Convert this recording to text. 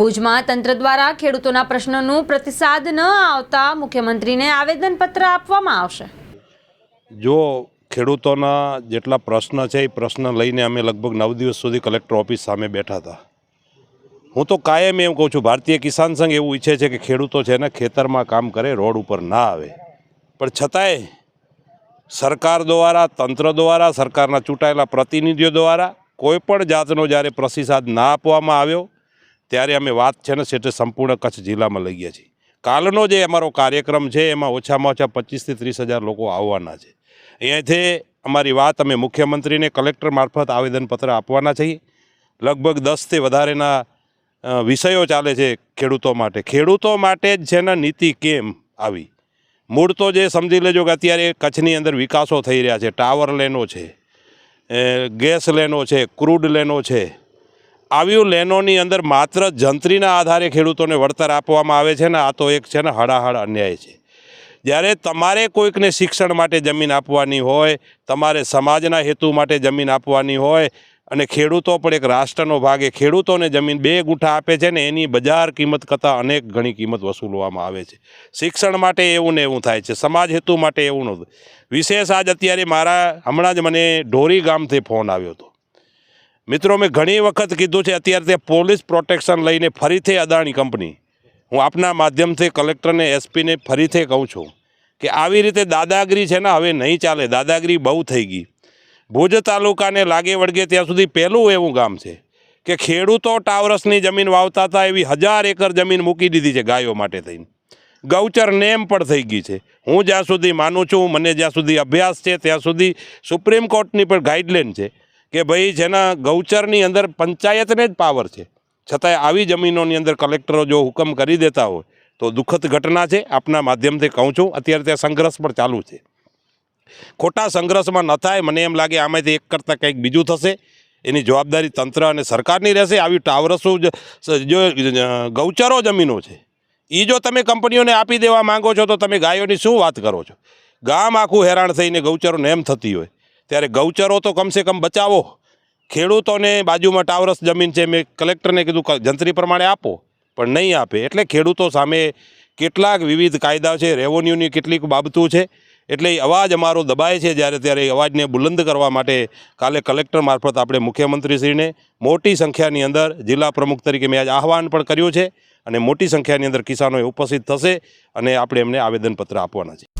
ભુજમાં તંત્ર દ્વારા ખેડૂતોના પ્રશ્નોનું પ્રતિસાદ ન આવતા મુખ્યમંત્રીને આવેદનપત્ર આપવામાં આવશે. જો ખેડૂતોના જેટલા પ્રશ્ન છે એ પ્રશ્ન લઈને અમે લગભગ નવ દિવસ સુધી કલેક્ટર ઓફિસ સામે બેઠા હતા. હું તો કાયમ એમ કહું છું, ભારતીય કિસાન સંઘ એવું ઈચ્છે છે કે ખેડૂતો છે ને ખેતરમાં કામ કરે, રોડ ઉપર ના આવે. પણ છતાંય સરકાર દ્વારા, તંત્ર દ્વારા, સરકારના ચૂંટાયેલા પ્રતિનિધિઓ દ્વારા કોઈપણ જાતનો જ્યારે પ્રતિસાદ ના આપવામાં આવ્યો ત્યારે અમે વાત છે ને છેટે સંપૂર્ણ કચ્છ જિલ્લામાં લઈ ગયા છીએ. કાલનો જે અમારો કાર્યક્રમ છે, એમાં ઓછામાં ઓછા પચીસથી ત્રીસ હજાર લોકો આવવાના છે. અહીંયાથી અમારી વાત અમે મુખ્યમંત્રીને કલેક્ટર મારફત આવેદનપત્ર આપવાના છીએ. લગભગ દસથી વધારેના વિષયો ચાલે છે ખેડૂતો માટે. ખેડૂતો માટે જ છે ને નીતિ કેમ આવી? મૂળ તો જે સમજી લેજો કે અત્યારે કચ્છની અંદર વિકાસો થઈ રહ્યા છે. ટાવર લેનો છે ગેસ લેનો છે, ક્રૂડ લેનો છે આવી લેનોની અંદર માત્ર જંત્રીના આધારે ખેડૂતોને વળતર આપવામાં આવે છે ને આ તો એક છે ને હળાહળ અન્યાય છે. જ્યારે તમારે કોઈકને શિક્ષણ માટે જમીન આપવાની હોય, તમારે સમાજના હેતુ માટે જમીન આપવાની હોય અને ખેડૂતો પણ એક રાષ્ટ્રનો ભાગ ખેડૂતોને જમીન બે ગુઠા આપે છે ને એની બજાર કિંમત કરતાં અનેક ઘણી કિંમત વસૂલવામાં આવે છે. શિક્ષણ માટે એવું ને એવું થાય છે, સમાજ હેતુ માટે એવું નહોતું વિશેષ આજ અત્યારે મારા, હમણાં જ મને ઢોરી ગામથી ફોન આવ્યો હતો. મિત્રો, મેં ઘણી વખત કીધું છે, અત્યારે તે પોલીસ પ્રોટેક્શન લઈને ફરીથી અદાણી કંપની. હું આપના માધ્યમથી કલેક્ટરને, એસપીને ફરીથી કહું છું કે આવી રીતે દાદાગીરી છે ને, હવે નહીં ચાલે. દાદાગીરી બહુ થઈ ગઈ. ભુજ તાલુકાને લાગે વળગે ત્યાં સુધી પહેલું એવું ગામ છે કે ખેડૂતો ટાવરસની જમીન વાવતા હતા, એવી હજાર એકર જમીન મૂકી દીધી છે ગાયો માટે થઈને. ગૌચર નેમ પણ થઈ ગઈ છે. હું જ્યાં સુધી માનું છું, મને જ્યાં સુધી અભ્યાસ છે, ત્યાં સુધી સુપ્રીમ કોર્ટની પણ ગાઈડલાઈન છે. કે ભાઈ જેના ગૌચરની અંદર પંચાયતને જ પાવર છે. છતાંય આવી જમીનોની અંદર કલેક્ટરો જો હુકમ કરી દેતા હોય, તો દુઃખદ ઘટના છે. આપના માધ્યમથી કહું છું, અત્યારે ત્યાં સંઘર્ષ પણ ચાલુ છે. ખોટા સંઘર્ષમાં ન થાય. મને એમ લાગે આમાંથી એક કરતાં કંઈક બીજું થશે. એની જવાબદારી તંત્ર અને સરકારની રહેશે. આવી ટાવરસો જ ગૌચરો જમીનો છે. એ જો તમે કંપનીઓને આપી દેવા માંગો છો, તો તમે ગાયોની શું વાત કરો છો? ગામ આખું હેરાન થઈને ગૌચરોને એમ થતી હોય. ત્યારે ગૌચરો તો કમસે કમ બચાવો. ખેડૂતોને બાજુમાં ટાવરસ જમીન છે, મેં કલેક્ટરને કીધું જંત્રી પ્રમાણે આપો. પણ નહીં આપે. એટલે ખેડૂતો સામે કેટલાક વિવિધ કાયદા છે, રેવન્યુની કેટલીક બાબતો છે. એટલે અવાજ અમારો દબાય છે, જ્યારે ત્યારે અવાજને બુલંદ કરવા માટે કાલે કલેક્ટર મારફત આપણે મુખ્યમંત્રીશ્રીને મોટી સંખ્યાની અંદર જિલ્લા પ્રમુખ તરીકે મેં આજ આહવાન પણ કર્યું છે અને મોટી સંખ્યાની અંદર કિસાનો ઉપસ્થિત થશે અને આપણે એમને આવેદનપત્ર આપવાના છે.